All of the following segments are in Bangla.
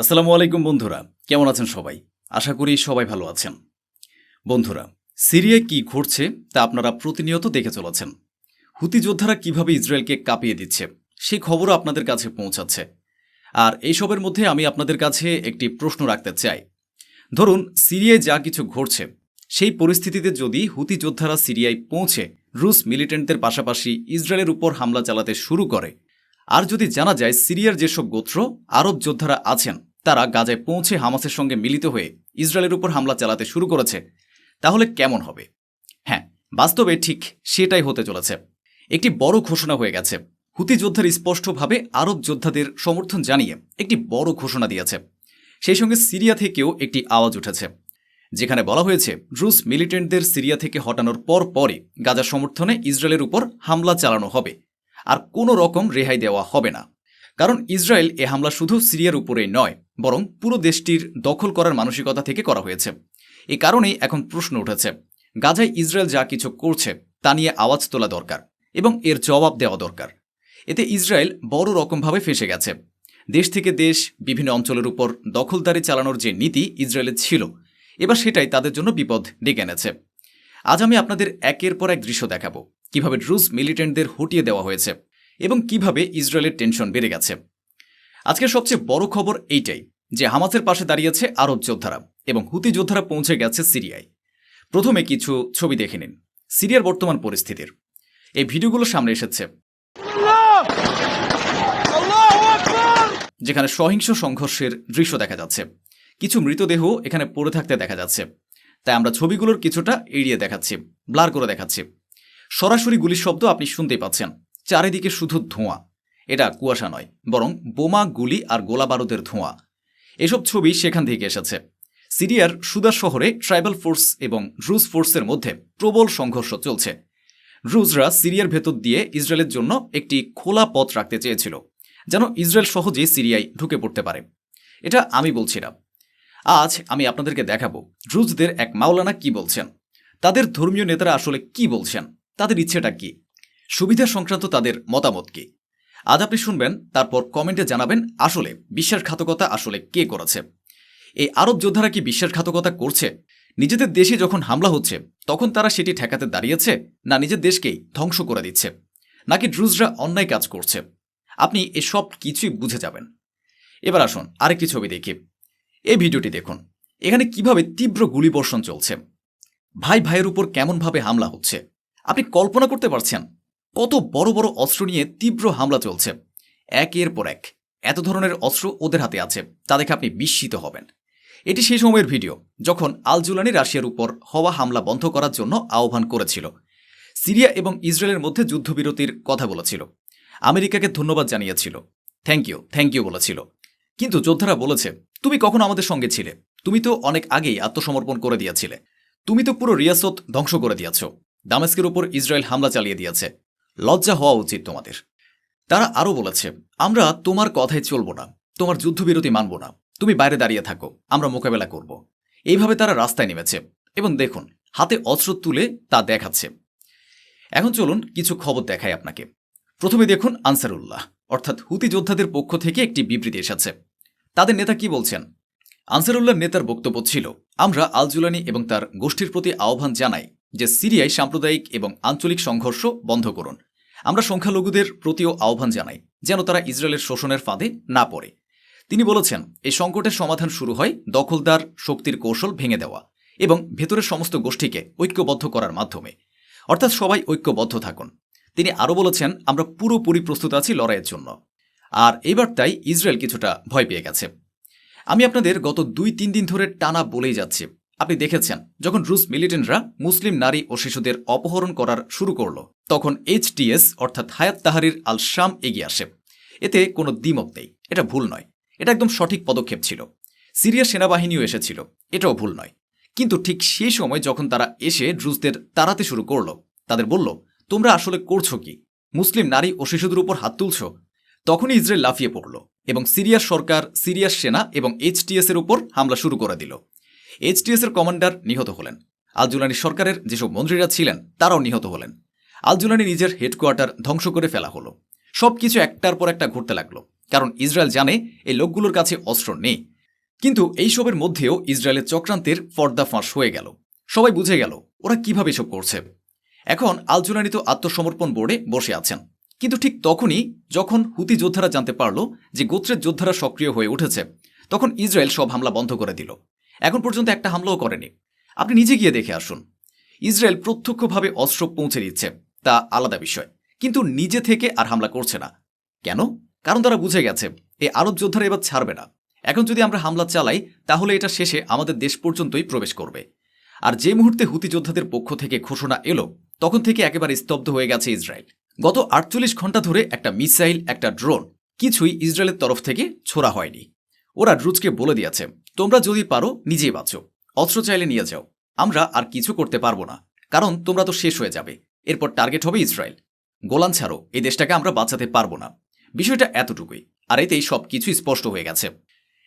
আসসালামু আলাইকুম বন্ধুরা, কেমন আছেন সবাই? আশা করি সবাই ভালো আছেন। বন্ধুরা, সিরিয়ায় কি ঘটছে তা আপনারা প্রতিনিয়ত দেখে চলেছেন। হুতি যোদ্ধারা কীভাবে ইসরায়েলকে কাঁপিয়ে দিচ্ছে সেই খবরও আপনাদের কাছে পৌঁছাচ্ছে। আর এইসবের মধ্যে আমি আপনাদের কাছে একটি প্রশ্ন রাখতে চাই। ধরুন, সিরিয়ায় যা কিছু ঘটছে, সেই পরিস্থিতিতে যদি হুতি যোদ্ধারা সিরিয়ায় পৌঁছে রুশ মিলিটেন্টদের পাশাপাশি ইসরায়েলের উপর হামলা চালাতে শুরু করে, আর যদি জানা যায় সিরিয়ার যেসব গোত্র, আরব যোদ্ধারা আছেন তারা গাজায় পৌঁছে হামাসের সঙ্গে মিলিত হয়ে ইসরায়েলের উপর হামলা চালাতে শুরু করেছে। তাহলে কেমন হবে? হ্যাঁ বাস্তবে ঠিক সেটাই হতে চলেছে। একটি বড় ঘোষণা হয়ে গেছে। হুতি যোদ্ধার স্পষ্টভাবে আরব যোদ্ধাদের সমর্থন জানিয়ে একটি বড় ঘোষণা দিয়েছে। সেই সঙ্গে সিরিয়া থেকেও একটি আওয়াজ উঠেছে, যেখানে বলা হয়েছে, রুশ মিলিটেন্টদের সিরিয়া থেকে হটানোর পর পরই গাজা সমর্থনে ইসরায়েলের উপর হামলা চালানো হবে। আর কোনো রকম রেহাই দেওয়া হবে না। কারণ ইসরায়েল এ হামলা শুধু সিরিয়ার উপরেই নয়, বরং পুরো দেশটির দখল করার মানসিকতা থেকে করা হয়েছে। এ কারণেই এখন প্রশ্ন উঠেছে, গাজায় ইসরায়েল যা কিছু করছে, তা নিয়ে আওয়াজ তোলা দরকার এবং এর জবাব দেওয়া দরকার। এতে ইসরায়েল বড় রকমভাবে ফেসে গেছে। দেশ থেকে দেশ, বিভিন্ন অঞ্চলের উপর দখলদারি চালানোর যে নীতি ইসরায়েলের ছিল, এবার সেটাই তাদের জন্য বিপদ ডেকে এনেছে। আজ আমি আপনাদের একের পর এক দৃশ্য দেখাবো, কীভাবে রুশ মিলিটেন্টদের হটিয়ে দেওয়া হয়েছে। এবং কীভাবে ইসরায়েলের টেনশন বেড়ে গেছে। আজকের সবচেয়ে বড় খবর এইটাই যে হামাসের পাশে দাঁড়িয়েছে আরব যোদ্ধারা এবং হুতি যোদ্ধারা পৌঁছে গেছে সিরিয়ায়। প্রথমে কিছু ছবি দেখে নিন। সিরিয়ার বর্তমান পরিস্থিতির। এই ভিডিওগুলো সামনে এসেছে। যেখানে সহিংস সংঘর্ষের দৃশ্য দেখা যাচ্ছে। কিছু মৃতদেহ এখানে পড়ে থাকতে দেখা যাচ্ছে। তাই আমরা ছবিগুলোর কিছুটা এড়িয়ে দেখাচ্ছি, ব্লার করে দেখাচ্ছি। সরাসরি গুলির শব্দ আপনি শুনতেই পাচ্ছেন। চারিদিকে শুধু ধোঁয়া। এটা কুয়াশা নয়, বরং বোমা, গুলি আর গোলা বারুদের ধোঁয়া। এসব ছবি সেখান থেকে এসেছে। সিরিয়ার সুদা শহরে ট্রাইবাল ফোর্স এবং রুশ ফোর্সের মধ্যে প্রবল সংঘর্ষ চলছে। রুশরা সিরিয়ার ভেতর দিয়ে ইসরায়েলের জন্য একটি খোলা পথ রাখতে চেয়েছিল, যেন ইসরায়েল সহজে সিরিয়ায় ঢুকে পড়তে পারে। এটা আমি বলছি না। আজ আমি আপনাদেরকে দেখাবো রুশদের এক মাওলানা কি বলছেন, তাদের ধর্মীয় নেতারা আসলে কি বলছেন, তাদের ইচ্ছেটা কি। সুবিধা সংক্রান্ত তাদের মতামত কি? আজ আপনি শুনবেন, তারপর কমেন্টে জানাবেন আসলে বিশ্বাসঘাতকতা আসলে কে করেছে? এই আরব যোদ্ধারা কি বিশ্বাসঘাতকতা করছে? নিজেদের দেশে যখন হামলা হচ্ছে, তখন তারা সেটি ঠেকাতে দাঁড়িয়েছে, না নিজের দেশকেই ধ্বংস করে দিচ্ছে, নাকি ড্রুজরা অন্যায় কাজ করছে? আপনি এসব কিছুই বুঝে যাবেন। এবার আসুন, আরেকটি ছবি দেখি। এই ভিডিওটি দেখুন। এখানে কীভাবে তীব্র গুলিবর্ষণ চলছে? ভাই ভাইয়ের উপর কেমনভাবে হামলা হচ্ছে? আপনি কল্পনা করতে পারছেন? কত বড় বড় অস্ত্র নিয়ে তীব্র হামলা চলছে। একের পর এক এত ধরনের অস্ত্র ওদের হাতে আছে, তা দেখে আপনি বিস্মিত হবেন। এটি সেই সময়ের ভিডিও, যখন আল জুলানি রাশিয়ার উপর হওয়া হামলা বন্ধ করার জন্য আহ্বান করেছিল। সিরিয়া এবং ইসরায়েলের মধ্যে যুদ্ধবিরতির কথা বলেছিল। আমেরিকাকে ধন্যবাদ জানিয়েছিল। থ্যাংক ইউ থ্যাংক ইউ বলেছিল। কিন্তু যোদ্ধারা বলেছে, তুমি কখন আমাদের সঙ্গে ছিলে। তুমি তো অনেক আগেই আত্মসমর্পণ করে দিয়েছিলে। তুমি তো পুরো রিয়াসত ধ্বংস করে দিয়েছ। দামেস্কের উপর ইসরায়েল হামলা চালিয়ে দিয়েছে। লজ্জা হওয়া উচিত তোমাদের। তারা আরও বলেছে, আমরা তোমার কথায় চলব না, তোমার যুদ্ধবিরতি মানব না, তুমি বাইরে দাঁড়িয়ে থাকো, আমরা মোকাবেলা করব। এইভাবে তারা রাস্তায় নেমেছে এবং দেখুন, হাতে অস্ত্র তুলে তা দেখাচ্ছে। এখন চলুন কিছু খবর দেখাই আপনাকে। প্রথমে দেখুন আনসারুল্লাহ, অর্থাৎ হুতি যোদ্ধাদের পক্ষ থেকে একটি বিবৃতি এসেছে। তাদের নেতা কি বলছেন? আনসারুল্লাহ নেতার বক্তব্য ছিল, আমরা আলজুলানি এবং তার গোষ্ঠীর প্রতি আহ্বান জানাই যে সিরিয়ায় সাম্প্রদায়িক এবং আঞ্চলিক সংঘর্ষ বন্ধ করুন। আমরা সংখ্যালঘুদের প্রতিও আহ্বান জানাই যেন তারা ইসরায়েলের শোষণের ফাঁদে না পড়ে। তিনি বলেছেন, এই সংকটের সমাধান শুরু হয় দখলদার শক্তির কৌশল ভেঙে দেওয়া এবং ভেতরের সমস্ত গোষ্ঠীকে ঐক্যবদ্ধ করার মাধ্যমে। অর্থাৎ সবাই ঐক্যবদ্ধ থাকুন। তিনি আরও বলেছেন, আমরা পুরোপুরি প্রস্তুত আছি লড়াইয়ের জন্য। আর এবার তাই ইসরায়েল কিছুটা ভয় পেয়ে গেছে। আমি আপনাদের গত দুই তিন দিন ধরে টানা বলেই যাচ্ছি আপনি দেখেছেন, যখন রুশ মিলিটেন্টরা মুসলিম নারী ও শিশুদের অপহরণ করার শুরু করল, তখন এইচটিএস অর্থাৎ হায়াত তাহারির আল শাম এগিয়ে আসে। এতে কোনো দ্বিমত নেই, এটা ভুল নয়। এটা একদম সঠিক পদক্ষেপ ছিল। সিরিয়া সেনাবাহিনীও এসেছিল, এটাও ভুল নয়। কিন্তু ঠিক সেই সময় যখন তারা এসে রুশদের তাড়াতে শুরু করল, তাদের বলল, তোমরা আসলে করছ কি? মুসলিম নারী ও শিশুদের উপর হাত তুলছ? তখনই ইসরায়েল লাফিয়ে পড়ল এবং সিরিয়ার সরকার, সিরিয়ার সেনা এবং এইচটিএস এর উপর হামলা শুরু করে দিল। এইচটিএস এর কমান্ডার নিহত হলেন। আলজুলানি সরকারের যেসব মন্ত্রীরা ছিলেন, তারাও নিহত হলেন। আলজুলানি নিজের হেডকোয়ার্টার ধ্বংস করে ফেলা হলো। সবকিছু একটার পর একটা ঘুরতে লাগল, কারণ ইসরায়েল জানে এই লোকগুলোর কাছে অস্ত্র নেই। কিন্তু এইসবের মধ্যেও ইসরায়েলের চক্রান্তের পর্দা ফাঁস হয়ে গেল। সবাই বুঝে গেল, ওরা কীভাবে এসব করছে। এখন আল জুলানি তো আত্মসমর্পণ বোর্ডে বসে আছেন। কিন্তু ঠিক তখনই যখন হুতি যোদ্ধারা জানতে পারল যে গোত্রের যোদ্ধারা সক্রিয় হয়ে উঠেছে, তখন ইসরায়েল সব হামলা বন্ধ করে দিল। এখন পর্যন্ত একটা হামলাও করেনি। আপনি নিজে গিয়ে দেখে আসুন। ইসরায়েল প্রত্যক্ষভাবে অস্ত্র পৌঁছে দিচ্ছে, তা আলাদা বিষয়। কিন্তু নিজে থেকে আর হামলা করছে না। কেন? কারণ তারা বুঝে গেছে এই আরব যোদ্ধারা এবার ছাড়বে না। এখন যদি আমরা হামলা চালাই, তাহলে এটা শেষে আমাদের দেশ পর্যন্তই প্রবেশ করবে। আর যে মুহূর্তে হুতি যোদ্ধাদের পক্ষ থেকে ঘোষণা এলো, তখন থেকে একেবারে স্তব্ধ হয়ে গেছে ইসরায়েল। গত আটচল্লিশ ঘণ্টা ধরে একটা মিসাইল, একটা ড্রোন, কিছুই ইসরায়েলের তরফ থেকে ছোড়া হয়নি। ওরা ড্রুজকে বলে দিয়েছে, তোমরা যদি পারো, নিজেই বাঁচো। অস্ত্র চাইলে নিয়ে যাও। আমরা আর কিছু করতে পারব না, কারণ তোমরা তো শেষ হয়ে যাবে। এরপর টার্গেট হবে ইসরায়েল। গোলান ছাড়ো, এই দেশটাকে আমরা বাঁচাতে পারব না। বিষয়টা এতটুকুই, আর এতেই সব কিছু স্পষ্ট হয়ে গেছে।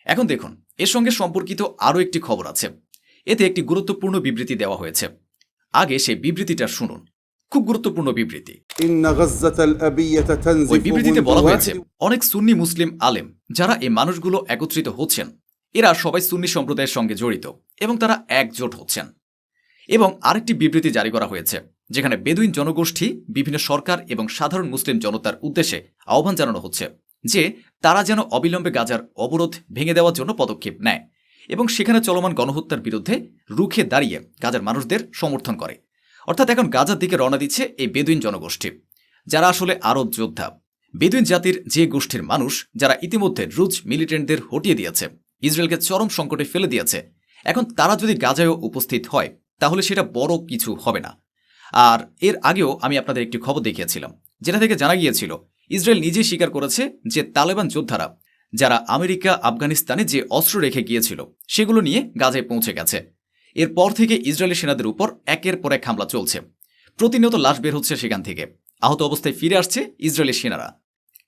এখন দেখুন, এর সঙ্গে সম্পর্কিত আরও একটি খবর আছে। এতে একটি গুরুত্বপূর্ণ বিবৃতি দেওয়া হয়েছে। আগে সেই বিবৃতিটা শুনুন। খুব গুরুত্বপূর্ণ বিবৃতি। ওই বিবৃতিতে বলা হয়েছে অনেক সুন্নি মুসলিম আলেম যারা এই মানুষগুলো একত্রিত হচ্ছেন এরা সবাই সুন্নি সম্প্রদায়ের সঙ্গে জড়িত এবং তারা একজোট হচ্ছেন। এবং আরেকটি বিবৃতি জারি করা হয়েছে যেখানে বেদুইন জনগোষ্ঠী বিভিন্ন সরকার এবং সাধারণ মুসলিম জনতার উদ্দেশ্যে আহ্বান জানানো হচ্ছে যে তারা যেন অবিলম্বে গাজার অবরোধ ভেঙে দেওয়ার জন্য পদক্ষেপ নেয় এবং সেখানে চলমান গণহত্যার বিরুদ্ধে রুখে দাঁড়িয়ে গাজার মানুষদের সমর্থন করে। অর্থাৎ এখন গাজার দিকে রওনা দিচ্ছে এই বেদুইন জনগোষ্ঠী, যারা আসলে আরব যোদ্ধা। বেদুইন জাতির যে গোষ্ঠীর মানুষ, যারা ইতিমধ্যে রুজ মিলিটেন্টদের হটিয়ে দিয়েছে, ইসরায়েলকে চরম সংকটে ফেলে দিয়েছে, এখন তারা যদি গাজায়ও উপস্থিত হয়, তাহলে সেটা বড় কিছু হবে না। আর এর আগেও আমি আপনাদের একটি খবর দেখিয়েছিলাম, যেটা থেকে জানা গিয়েছিল, ইসরায়েল নিজেই স্বীকার করেছে যে তালেবান যোদ্ধারা, যারা আমেরিকা, আফগানিস্তানে যে অস্ত্র রেখে গিয়েছিল, সেগুলো নিয়ে গাজায় পৌঁছে গেছে। এরপর থেকে ইসরায়েলি সেনাদের উপর একের পর এক হামলা চলছে। প্রতিনিয়ত লাশ বের হচ্ছে সেখান থেকে। আহত অবস্থায় ফিরে আসছে ইসরায়েলি সেনারা।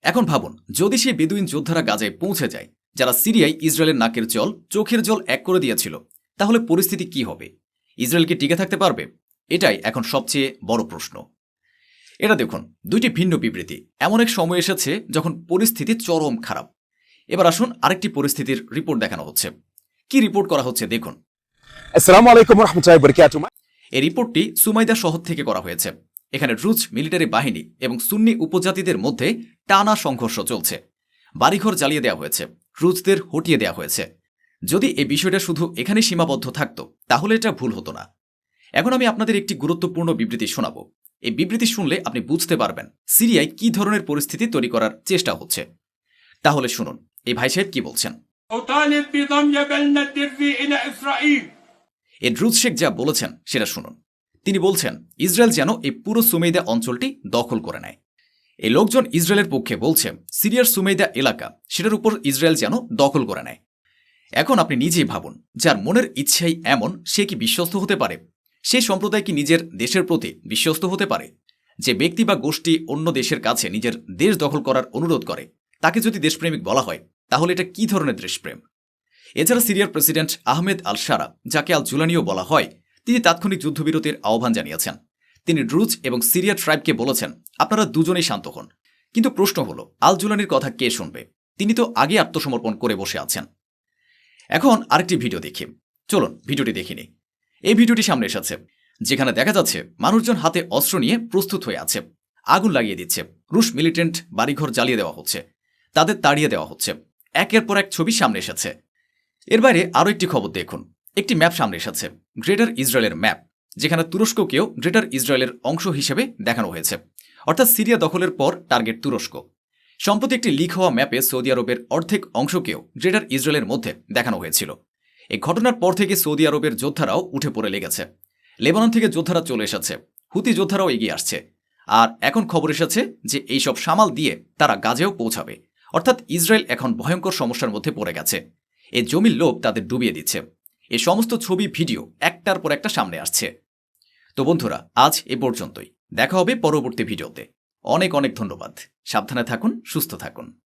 এখন ভাবুন, যদি সেই বেদুইন যোদ্ধারা গাজায় পৌঁছে যায়, যারা সিরিয়ায় ইসরায়েলের নাকের জল, চোখের জল এক করে দিয়েছিল, তাহলে পরিস্থিতি কি হবে? ইসরায়েল কি টিকে থাকতে পারবে? এটাই এখন সবচেয়ে বড় প্রশ্ন। এটা দেখুন, দুইটি ভিন্ন বিবৃতি। এমন এক সময় এসেছে যখন পরিস্থিতি চরম খারাপ। এবার আসুন আরেকটি পরিস্থিতির রিপোর্ট দেখানো হচ্ছে। কি রিপোর্ট করা হচ্ছে দেখুন। আসসালামু আলাইকুম রহমতুল্লাহ বরকাতুম এই রিপোর্টটি সুমাইদা শহর থেকে করা হয়েছে। এখানে রুজ মিলিটারি বাহিনী এবং সুন্নি উপজাতিদের মধ্যে টানা সংঘর্ষ চলছে। বাড়িঘর জ্বালিয়ে দেওয়া হয়েছে রুজদের হটিয়ে দেওয়া হয়েছে। যদি এই বিষয়টা শুধু এখানে সীমাবদ্ধ থাকত তাহলে এটা ভুল হতো না। এখন আমি আপনাদের একটি গুরুত্বপূর্ণ বিবৃতি শোনাব। এই বিবৃতি শুনলে আপনি বুঝতে পারবেন সিরিয়ায় কি ধরনের পরিস্থিতি তৈরি করার চেষ্টা হচ্ছে। তাহলে শুনুন এই ভাই সাহেব কি বলছেন? এড্রুজ শেখ যা বলেছেন সেটা শুনুন। তিনি বলছেন, ইসরায়েল যেন এই পুরো সুমেইদা অঞ্চলটি দখল করে নেয়। এই লোকজন ইসরায়েলের পক্ষে বলছে, সিরিয়ার সুমেইদা এলাকা, সেটার উপর ইসরায়েল যেন দখল করে নেয়। এখন আপনি নিজেই ভাবুন, যার মনের ইচ্ছাই এমন, সে কি বিশ্বস্ত হতে পারে? সেই সম্প্রদায় কি নিজের দেশের প্রতি বিশ্বস্ত হতে পারে? যে ব্যক্তি বা গোষ্ঠী অন্য দেশের কাছে নিজের দেশ দখল করার অনুরোধ করে, তাকে যদি দেশপ্রেমিক বলা হয়, তাহলে এটা কি ধরনের দেশপ্রেম? এছাড়া সিরিয়ার প্রেসিডেন্ট আহমেদ আল সারা যাকে আল জুলানিও বলা হয়, তিনি তাৎক্ষণিক যুদ্ধবিরতির আহ্বান জানিয়েছেন। তিনি ড্রুজ এবং সিরিয়া ট্রাইবকে বলেছেন, আপনারা দুজনেই শান্ত হন। কিন্তু প্রশ্ন হলো, আল জুলানির কথা কে শুনবে? তিনি তো আগে আত্মসমর্পণ করে বসে আছেন। এখন আরেকটি ভিডিও দেখি। চলুন, ভিডিওটি দেখিনি এই ভিডিওটি সামনে এসেছে, যেখানে দেখা যাচ্ছে মানুষজন হাতে অস্ত্র নিয়ে প্রস্তুত হয়ে আছে। আগুন লাগিয়ে দিচ্ছে। রুশ মিলিটেন্ট বাড়িঘর জ্বালিয়ে দেওয়া হচ্ছে। তাদের তাড়িয়ে দেওয়া হচ্ছে। একের পর এক ছবি সামনে এসেছে। এর বাইরে আরও একটি খবর দেখুন। একটি ম্যাপ সামনে এসেছে, গ্রেটার ইসরায়েলের ম্যাপ, যেখানে তুরস্ককেও গ্রেটার ইসরায়েলের অংশ হিসেবে দেখানো হয়েছে। অর্থাৎ সিরিয়া দখলের পর টার্গেট তুরস্ক। সম্প্রতি একটি লিক হওয়া ম্যাপে সৌদি আরবের অর্ধেক অংশকেও গ্রেটার ইসরায়েলের মধ্যে দেখানো হয়েছিল। এই ঘটনার পর থেকে সৌদি আরবের যোদ্ধারাও উঠে পড়ে লেগেছে। লেবানন থেকে যোদ্ধারা চলে এসেছে, হুতি যোদ্ধারাও এগিয়ে আসছে। আর এখন খবর এসেছে যে এইসব সামাল দিয়ে তারা গাজেও পৌঁছাবে। অর্থাৎ ইসরায়েল এখন ভয়ঙ্কর সমস্যার মধ্যে পড়ে গেছে। এই জমির লোভ তাদের ডুবিয়ে দিচ্ছে। এ সমস্ত ছবি, ভিডিও একটার পর একটা সামনে আসছে। তো বন্ধুরা, আজ এ পর্যন্তই। দেখা হবে পরবর্তী ভিডিওতে। অনেক অনেক ধন্যবাদ। সাবধানে থাকুন, সুস্থ থাকুন।